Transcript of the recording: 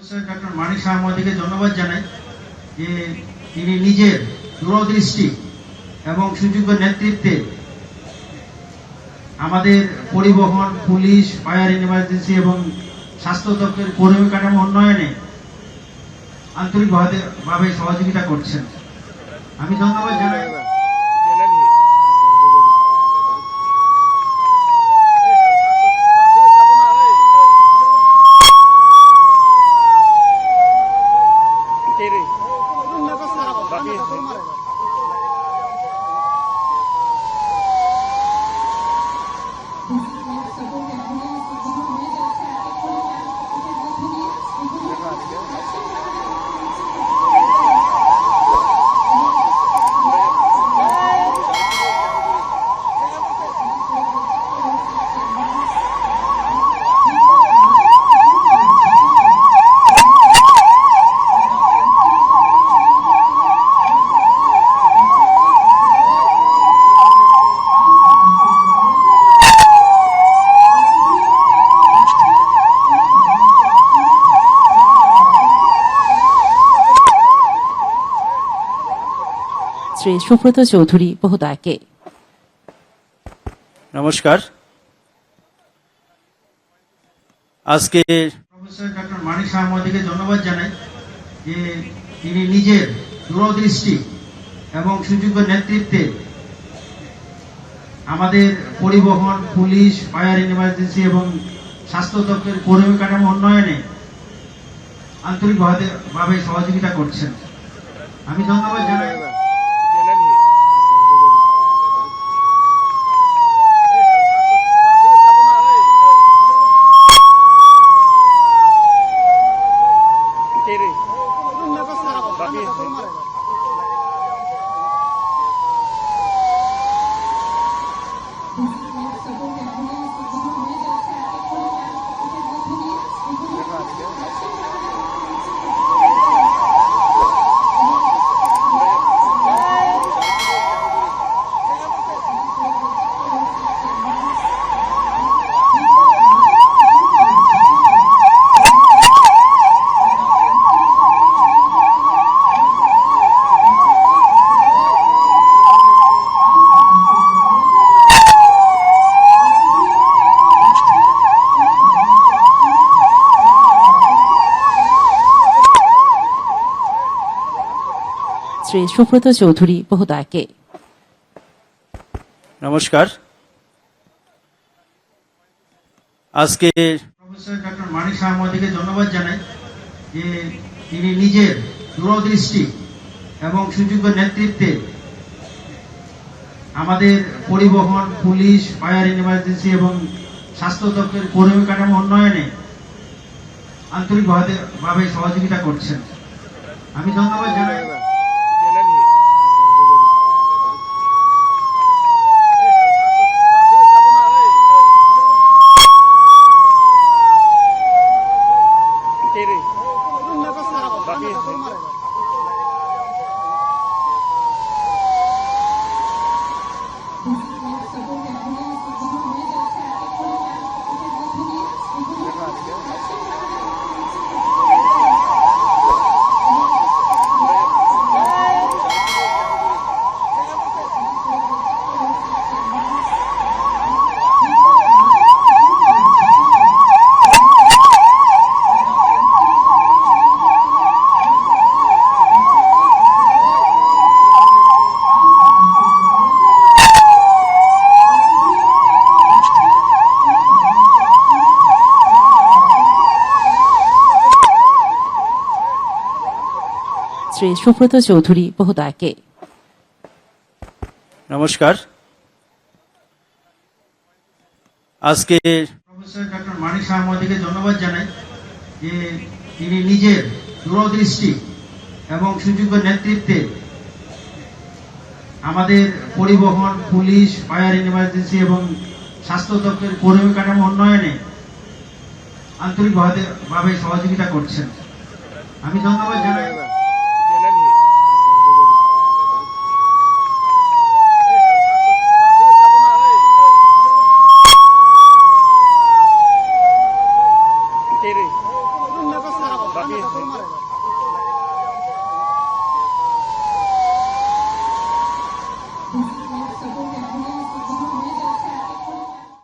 Professor doctor মানিক শাহ মোদীকে ধন্যবাদ জানাই যে তিনি নিজের দূরদৃষ্টি এবং সুযোগ্য নেতৃত্বে আমাদের পরিবহন, পুলিশ, ফায়ার ইমার্জেন্সি এবং স্বাস্থ্য দপ্তরের কর্মী কাঠামো উন্নয়নে আন্তরিকভাবে ভাবে সহযোগিতা করছেন। আমি ধন্যবাদ জানাই। শ্রী সুব্রত চৌধুরী বহুদায়কে নমস্কার। আজকে প্রফেসর ডক্টর মানিক ধন্যবাদ জানাই যে তিনি নিজের দূরদৃষ্টি এবং সুযোগ্য নেতৃত্বে আমাদের পরিবহন পুলিশ ফায়ার ইমার্জেন্সি এবং স্বাস্থ্য দপ্তরের কর্মী কাঠামো উন্নয়নে আন্তরিকভাবে ভাবে সহযোগিতা করছেন। আমি ধন্যবাদ জানাই। শ্রী সুব্রত চৌধুরী বহুদায়কে। নমস্কার। আজকে প্রফেসর ডক্টর মানিক ধন্যবাদ জানাই যে তিনি নিজের দূরদৃষ্টি এবং সুযোগ্য নেতৃত্বে আমাদের পরিবহন পুলিশ ফায়ার ইমার্জেন্সি এবং স্বাস্থ্য দপ্তরের কর্মী কাঠামো উন্নয়নে আন্তরিকভাবে ভাবে সহযোগিতা করছেন। আমি ধন্যবাদ জানাই। শ্রী সুব্রত চৌধুরী বহুদায়কে নমস্কার। আজকে প্রফেসর ডক্টর মানিক শাহ ধন্যবাদ জানাই যে তিনি নিজের দূরদৃষ্টি এবং সুযোগ্য নেতৃত্বে আমাদের পরিবহন পুলিশ ফায়ার ইমার্জেন্সি এবং স্বাস্থ্য দপ্তরের কর্মী কাঠামো উন্নয়নে আন্তরিকভাবে ভাবে সহযোগিতা করছেন। আমি ধন্যবাদ জানাই। ちょっと。